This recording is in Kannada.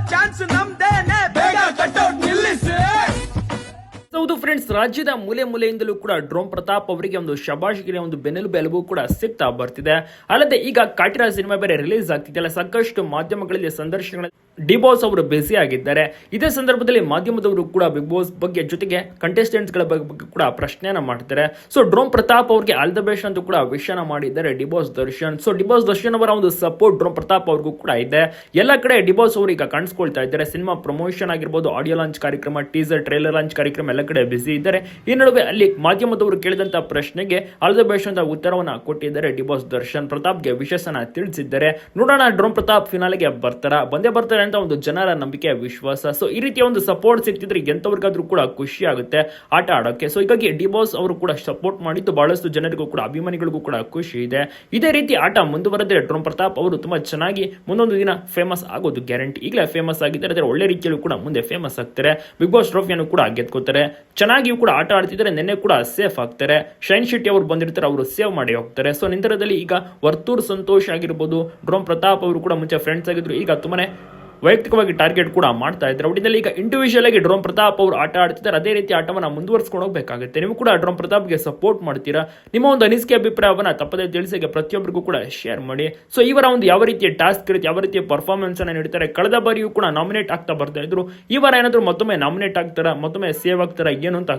ಚಾನ್ಸ್ ನಮ್ದೇನೆ ಫ್ರೆಂಡ್ಸ್ ರಾಜ್ಯದ ಮೂಲೆ ಮೂಲೆಯಿಂದಲೂ ಕೂಡ ಡ್ರೋನ್ ಪ್ರತಾಪ್ ಅವರಿಗೆ ಒಂದು ಶಬಾಷ್ಗಿರಿ ಒಂದು ಬೆನ್ನೆಲು ಬೆಲುಬು ಕೂಡ ಸಿಗ್ತಾ ಬರ್ತಿದೆ. ಅಲ್ಲದೆ ಈಗ ಕಾಟಿರಾಜ್ ಸಿನಿಮಾ ಬೇರೆ ರಿಲೀಸ್ ಆಗ್ತಿದೆಯಲ್ಲ, ಸಾಕಷ್ಟು ಮಾಧ್ಯಮಗಳಲ್ಲಿ ಸಂದರ್ಶನಗಳಲ್ಲಿ ಡಿ ಬಾಸ್ ಅವರು ಬ್ಯುಸಿ ಆಗಿದ್ದಾರೆ. ಇದೇ ಸಂದರ್ಭದಲ್ಲಿ ಮಾಧ್ಯಮದವರು ಕೂಡ ಬಿಗ್ ಬಾಸ್ ಬಗ್ಗೆ ಜೊತೆಗೆ ಕಂಟೆಸ್ಟೆಂಟ್ಸ್ಗಳ ಗಳ ಬಗ್ಗೆ ಕೂಡ ಪ್ರಶ್ನೆಯನ್ನ ಮಾಡ್ತಾರೆ ಸೊ ಡ್ರೋನ್ ಪ್ರತಾಪ್ ಅವರಿಗೆ ಆಲ್ ದ ಬೆಸ್ಟ್ ಅಂತ ಕೂಡ ವಿಷಯನ ಮಾಡಿದ್ದಾರೆ D boss Darshan. So D boss Darshan ಅವರ ಒಂದು ಸಪೋರ್ಟ್ ಡ್ರೋನ್ ಪ್ರತಾಪ್ ಅವ್ರಿಗೂ ಕೂಡ ಇದೆ. ಎಲ್ಲ ಕಡೆ ಡಿಬಾಸ್ ಅವರು ಈಗ ಕಾಣಿಸ್ಕೊಳ್ತಾ ಇದ್ದಾರೆ. ಸಿನಿಮಾ ಪ್ರಮೋಷನ್ ಆಗಿರ್ಬೋದು ಆಡಿಯೋ ಲಾಂಚ್ ಕಾರ್ಯಕ್ರಮ ಟೀಸರ್ ಟ್ರೇಲರ್ ಲಾಂಚ್ ಕಾರ್ಯಕ್ರಮ ಎಲ್ಲ ಕಡೆ ಇದ್ದಾರೆ ಈ ನಡುವೆ ಅಲ್ಲಿ ಮಾಧ್ಯಮದವರು ಕೇಳಿದಂತಹ ಪ್ರಶ್ನೆಗೆ ಅಲ್ಲದೆ ಬೇಷಂತ ಉತ್ತರವನ್ನು ಕೊಟ್ಟಿದ್ದಾರೆ ಡಿಬಾಸ್ ದರ್ಶನ್ ಪ್ರತಾಪ್ಗೆ ವಿಶೇಷನ ತಿಳಿಸಿದ್ದಾರೆ. ನೋಡೋಣ ಡ್ರೋನ್ ಪ್ರತಾಪ್ ಫಿನಾಲೆಗೆ ಬರ್ತಾರ? ಬಂದೇ ಬರ್ತಾರೆ ಅಂತ ಒಂದು ಜನರ ನಂಬಿಕೆ, ವಿಶ್ವಾಸ. ಸೊ ಈ ರೀತಿಯ ಒಂದು ಸಪೋರ್ಟ್ ಸಿಗ್ತಿದ್ರೆ ಎಂತವ್ರಿಗಾದ್ರೂ ಕೂಡ ಖುಷಿ ಆಗುತ್ತೆ, ಆಟ ಆಡೋಕೆ ಸೊ ಹೀಗಾಗಿ ಡಿಬಾಸ್ ಅವರು ಕೂಡ ಸಪೋರ್ಟ್ ಮಾಡಿದ್ದು ಬಹಳಷ್ಟು ಜನರಿಗೂ ಕೂಡ, ಅಭಿಮಾನಿಗಳಿಗೂ ಕೂಡ ಖುಷಿ ಇದೆ. ಇದೇ ರೀತಿ ಆಟ ಮುಂದುವರೆದ್ರೆ ಡ್ರೋನ್ ಪ್ರತಾಪ್ ಅವರು ತುಂಬಾ ಚೆನ್ನಾಗಿ ಮುಂದೊಂದು ದಿನ ಫೇಮಸ್ ಆಗೋದು ಗ್ಯಾರಂಟಿ ಈಗಲೇ ಫೇಮಸ್ ಆಗಿದ್ದಾರೆ, ಅದರ ಒಳ್ಳೆ ರೀತಿಯಲ್ಲೂ ಕೂಡ ಮುಂದೆ ಫೇಮಸ್ ಆಗ್ತಾರೆ. ಬಿಗ್ ಬಾಸ್ ಟ್ರೋಫಿಯನ್ನು ಕೂಡ ಗೆದ್ಕೋತಾರೆ. ಚೆನ್ನಾಗಿಯೂ ಕೂಡ ಆಟ ಆಡ್ತಿದ್ದಾರೆ, ನೆನ್ನೆ ಕೂಡ ಸೇಫ್ ಆಗ್ತಾರೆ. ಶೈನ್ ಶೆಟ್ಟಿ ಅವರು ಬಂದಿರ್ತಾರೆ, ಅವರು ಸೇವ್ ಮಾಡಿ ಹೋಗ್ತಾರೆ. ಸೊ ನಂತರದಲ್ಲಿ ಈಗ ವರ್ತೂರ್ ಸಂತೋಷ್ ಆಗಿರ್ಬೋದು ಡ್ರೋಮ್ ಪ್ರತಾಪ್ ಅವರು ಕೂಡ ಮುಂಚೆ ಫ್ರೆಂಡ್ಸ್ ಆಗಿದ್ರು. ಈಗ ತುಂಬಾನೇ ವೈಯಕ್ತಿಕವಾಗಿ ಟಾರ್ಗೆಟ್ ಕೂಡ ಮಾಡ್ತಾ ಇದ್ದಾರೆ. ಒಟ್ಟಿನಲ್ಲಿ ಈಗ ಇಂಡಿವಿಜುವಲ್ ಆಗಿ ಡ್ರೋನ್ ಪ್ರತಾಪ್ ಅವರು ಆಟ ಆಡ್ತಿದ್ದಾರೆ. ಅದೇ ರೀತಿ ಆಟವನ್ನು ಮುಂದುವರಿಸ್ಕೊಂಡು ಹೋಗಬೇಕಾಗುತ್ತೆ. ನೀವು ಕೂಡ ಡ್ರೋನ್ ಪ್ರತಾಪ್ಗೆ ಸಪೋರ್ಟ್ ಮಾಡ್ತೀರಾ? ನಿಮ್ಮ ಒಂದು ಅನಿಸಿಕೆ, ಅಭಿಪ್ರಾಯವನ್ನ ತಪ್ಪದೇ ತಿಳಿಸಿಗೆ ಪ್ರತಿಯೊಬ್ಬರಿಗೂ ಕೂಡ ಶೇರ್ ಮಾಡಿ. ಸೊ ಇವರ ಒಂದು ಯಾವ ರೀತಿಯ ಟಾಸ್ಕ್ ಇರುತ್ತೆ, ಯಾವ ರೀತಿಯ ಪರ್ಫಾರ್ಮೆನ್ಸ್ ಅನ್ನು ನೀಡ್ತಾರೆ, ಕಳೆದ ಬಾರಿಯೂ ಕೂಡ ನಾಮಿನೇಟ್ ಆಗ್ತಾ ಬರ್ತಾ ಇದ್ರು. ಈ ವಾರ ಏನಾದರೂ ಮತ್ತೊಮ್ಮೆ ನಾಮಿನೇಟ್ ಆಗ್ತಾರ? ಮತ್ತೊಮ್ಮೆ ಸೇವ್ ಆಗ್ತಾರೆ? ಏನು ಅಂತ